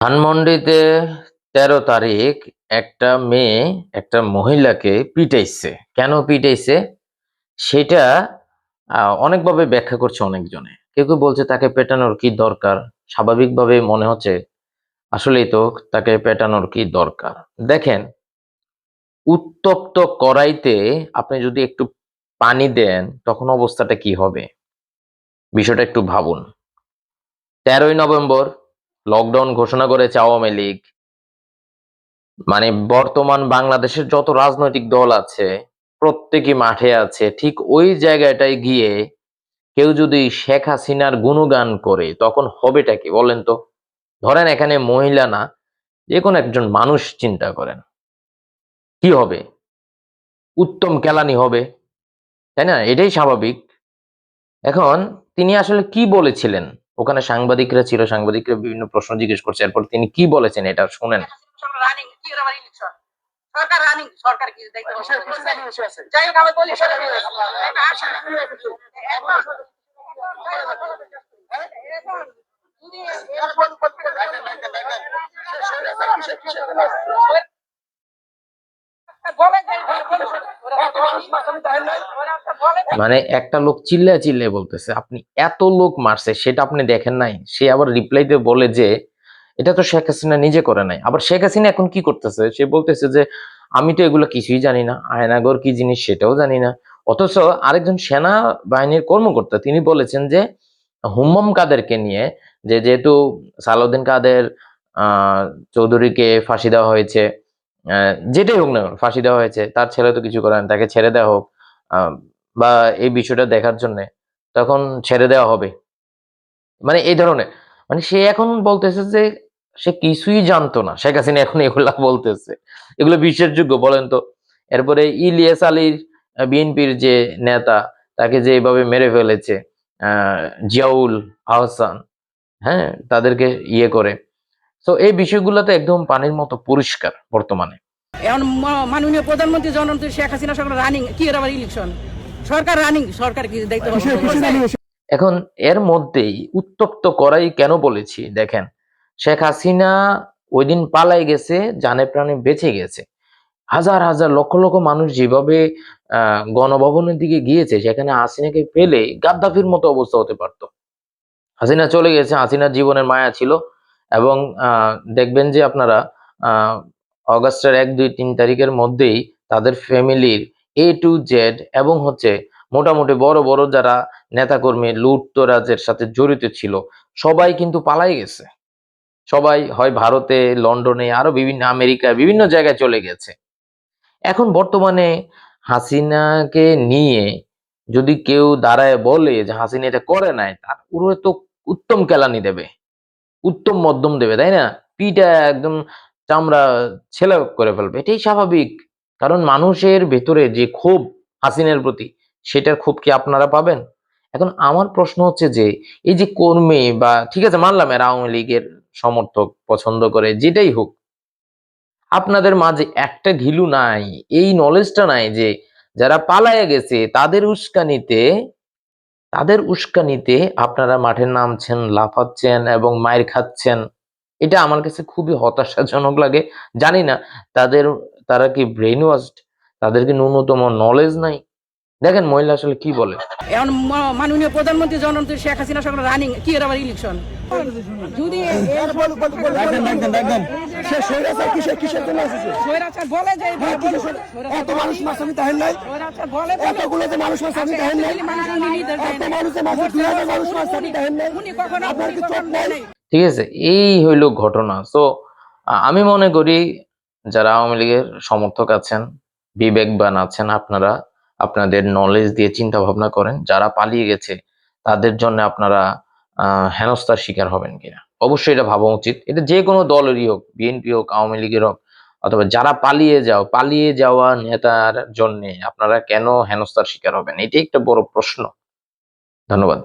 ধানমন্ডিতে তেরো তারিখ একটা মেয়ে একটা মহিলাকে পিটাইছে। কেন পিটাইছে? সেটা অনেকভাবে ব্যাখ্যা করছে অনেকজনে। কেউ কেউ বলছে তাকে পেটানোর কি দরকার? স্বাভাবিকভাবে মনে হচ্ছে আসলেই তো তাকে পেটানোর কি দরকার। দেখেন, উত্তপ্ত কড়াইতে আপনি যদি একটু পানি দেন, তখন অবস্থাটা কি হবে? বিষয়টা একটু ভাবুন। তেরোই নভেম্বর লকডাউন ঘোষণা করেছে আওয়ামী লীগ। মানে বর্তমান বাংলাদেশের যত রাজনৈতিক দল আছে, প্রত্যেকই মাঠে আছে, ঠিক ওই জায়গাটায় গিয়ে কেউ যদি শেখ হাসিনার গুণগান করে, তখন হবেটা কি বলেন তো? ধরেন এখানে মহিলা না, যে কোনো একজন মানুষ চিন্তা করেন, কি হবে? উত্তম কেলানি হবে, তাই না? এটাই স্বাভাবিক। এখন তিনি আসলে কি বলেছিলেন? ওখানে সাংবাদিকরা ছিল, সাংবাদিকরা বিভিন্ন প্রশ্ন জিজ্ঞেস করছে, এরপর তিনি কি বলেছেন এটা শুনেন। সরকার সরকার? কি সেটা নিয়ে এটা আসে না। এখন- এখন যদি বলে যে ওরা একটা বলে যে- মানে একটা লোক চিল্লা চিল্লে বলতেছে, আপনি এত লোক মারছে, সেটা আপনি দেখেন নাই? সে আবার রিপ্লাইতে বলে যে, এটা তো শেখ হাসিনা নিজে করে নাই। আবার শেখ হাসিনা এখন কি করতেছে? সে বলতেছে যে, আমি তো এগুলো কিছুই জানি না, আয়নাগর কি জিনিস সেটাও জানি না। অথচ আরেকজন সেনা বাহিনীর কর্মকর্তা, তিনি বলেছেন যে, হুম্মম কাদেরকে নিয়ে, যে যেহেতু সালাউদ্দিন কাদের, আহ, চৌধুরীকে ফাঁসি দেওয়া হয়েছে যেটাই হোক না ফাঁসি দেওয়া হয়েছে, তার ছেলে তো কিছু করে না তাকে ছেড়ে দেওয়া হোক বা এই বিষয়টা দেখার জন্য তখন ছেড়ে দেওয়া হবে। মানে এই ধরনের মানে সে এখন বলতেছে যে সে কিছুই জানতো না, শেখ হাসিনা এখন এগুলা বলতেছে। এগুলো বিশ্বাসযোগ্য, বলেন তো। এরপরে ইলিয়াস আলীর বিএনপির যে নেতা, তাকে যে এভাবে মেরে ফেলেছে, আহ, জিয়াউল আহসান হ্যাঁ তাদেরকে ইয়ে করে। তো এই বিষয়গুলো তো একদম পানির মতো পরিষ্কার বর্তমানে। এখন মাননীয় প্রধানমন্ত্রী জননেত্রী শেখ হাসিনা সরকার রানিং কি এর আবার ইলেকশন সরকার রানিং সরকার কি দায়িত্ব এখন এর মধ্যেই উত্তপ্ত করাই কেন বলেছি? দেখেন শেখ হাসিনা ওই দিন পালাই গেছে জানে প্রাণে বেঁচে গেছে। হাজার হাজার লক্ষ লক্ষ মানুষ যেভাবে আহ গণভবনের দিকে গিয়েছে সেখানে হাসিনাকে পেলে গাদ্দাফির মতো অবস্থা হতে পারতো। হাসিনা চলে গেছে হাসিনার জীবনের মায়া ছিল। এবং দেখবেন যে আপনারা অগাস্টের এক, দুই, তিন তারিখের মধ্যেই তাদের ফ্যামিলির এ টু জেড এবং হচ্ছে মোটামুটি বড় বড় যারা নেতাকর্মী লুটতরাজের সাথে জড়িত ছিল, সবাই কিন্তু পালাই গেছে। সবাই হয় ভারতে, লন্ডনে, আরও বিভিন্ন আমেরিকা বিভিন্ন জায়গায় চলে গেছে। এখন বর্তমানে হাসিনাকে নিয়ে যদি কেউ দাঁড়ায় বলে যে হাসিনা এটা করে নাই, তার পুরো তো উত্তম কেলানি দেবে। উত্তম মধ্যম দেবে, তাই না? পিটা একদম চামড়া ছেলে করে ফেলবে, এটাই স্বাভাবিক। কারণ মানুষের ভেতরে যে ক্ষোভ হাসিনের প্রতি, সেটার ক্ষোভ কি আপনারা পাবেন? এখন আমার প্রশ্ন হচ্ছে যে, এই যে কর্মী বা, ঠিক আছে, মানলাম এর আওয়ামী লীগের সমর্থক, পছন্দ করে, যেটাই হোক, আপনাদের মাঝে একটা ঘিলু নাই, এই নলেজটা নাই যে, যারা পালায়ে গেছে, তাদের উস্কানিতে তাদের উস্কানিতে আপনারা মাঠে নামছেন, লাফাচ্ছেন এবং মায়ের খাচ্ছেন। এটা আমার কাছে খুবই হতাশাজনক লাগে। জানি না, তাদের, তারা কি ব্রেন ওয়াশড তাদের কি ন্যূনতম নলেজ নাই? দেখেন মহিলা আসলে কি বলে? এখন মাননীয় প্রধানমন্ত্রী জননেত্রী শেখ হাসিনা সরকার রানিং কি এর আবার ইলেকশন যদি স্বৈরাচার বলে যে এত মানুষ মাসামি তাহেন নাই? স্বৈরাচার বলে যে- এতগুলো যে মানুষ মাসামি তাহেন নাই? এতগুলি মানুষ উনি নির্দেশ দেয় এত নাই। মানুষের মাঝে মানুষ মাসামি তাহেন নাই? উনি কখনো আপনার কি চোখ নাই? ঠিক আছে এই হইল ঘটনা। তো আমি মনে করি যারা আওয়ামী লীগের সমর্থক আছেন বিবেকবান আছেন আপনারা আপনাদের নলেজ দিয়ে চিন্তা ভাবনা করেন, যারা পালিয়ে গেছে, তাদের জন্য আপনারা হেনস্থার শিকার হবেন কিনা? অবশ্যই এটা ভাবা উচিত। এটা যে কোনো দলেরই হোক বিএনপি হোক, আওয়ামী লীগের হোক, অথবা যারা পালিয়ে যাও, পালিয়ে যাওয়া নেতার জন্য আপনারা কেন হেনস্থার শিকার হবেন? এটাই একটা বড় প্রশ্ন। ধন্যবাদ।